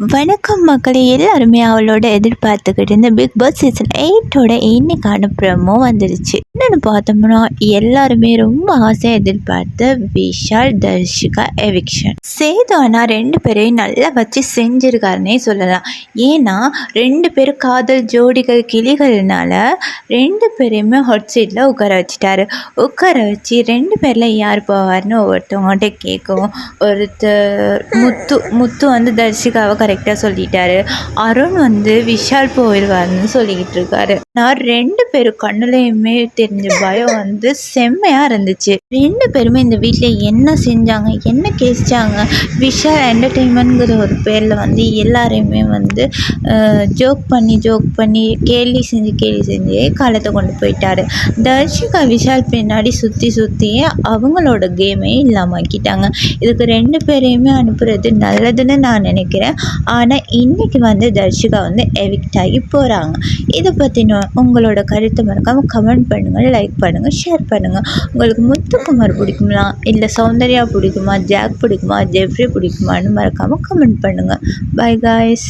வணக்கம் மக்களே எல்லாருமே அவளோட எதிர்பார்த்துக்கிட்டு இருந்த பிக் பாஸ் சீசன் எயிட்டோட இன்னைக்கான ப்ரமோ வந்துருச்சு. என்னென்னு பார்த்தோம்னா எல்லாருமே ரொம்ப ஆசையாக எதிர்பார்த்த விஷால் தர்ஷிகா எவிக்ஷன். சேது ரெண்டு பேரையும் நல்லா வச்சு செஞ்சிருக்காருன்னே சொல்லலாம். ஏன்னா ரெண்டு பேரும் காதல் ஜோடிகள் கிளிகள்னால ரெண்டு பேரையுமே ஹாட் சீட்டில் உட்கார வச்சுட்டாரு. உட்கார வச்சு ரெண்டு பேரில் யார் போவார்னு ஒவ்வொருத்தவங்கள்ட்ட கேட்கும் ஒருத்தர் முத்து முத்து வந்து தர்ஷிகாவை கரெக்டாக சொல்லிட்டாரு. அருண் வந்து விஷால் போயிடுவார்னு சொல்லிக்கிட்டு இருக்காரு. நான் ரெண்டு பேரும் கண்ணுலையுமே தெரிஞ்ச பயம் வந்து செம்மையாக இருந்துச்சு. ரெண்டு பேருமே இந்த வீட்டில் என்ன செஞ்சாங்க என்ன கேசிச்சாங்க விஷால் என்டர்டெயின்மெண்ட்ங்கிற ஒரு பேரில் வந்து எல்லாரையுமே வந்து ஜோக் பண்ணி ஜோக் பண்ணி கேலி செஞ்சு கேலி செஞ்சு காலத்தை கொண்டு போயிட்டாரு. தர்ஷிகா விஷால் பின்னாடி சுற்றி சுற்றியே அவங்களோட கேமே இல்லாமல் ஆக்கிட்டாங்க. இதுக்கு ரெண்டு பேரையுமே அனுப்புறது நல்லதுன்னு நான் நினைக்கிறேன். ஆனால் இன்றைக்கி வந்து தர்ஷிகா வந்து எவிக்ட் ஆகி போகிறாங்க இதை பற்றின உங்களோட கருத்தை மறக்காமல் கமெண்ட் பண்ணுங்கள் லைக் பண்ணுங்கள் ஷேர் பண்ணுங்கள் உங்களுக்கு முத்துக்குமார் பிடிக்குமா? இல்லை சௌந்தர்யா பிடிக்குமா? ஜாக் பிடிக்குமா? ஜெஃப்ரி பிடிக்குமான்னு மறக்காமல் கமெண்ட் பண்ணுங்கள் பை காய்ஸ்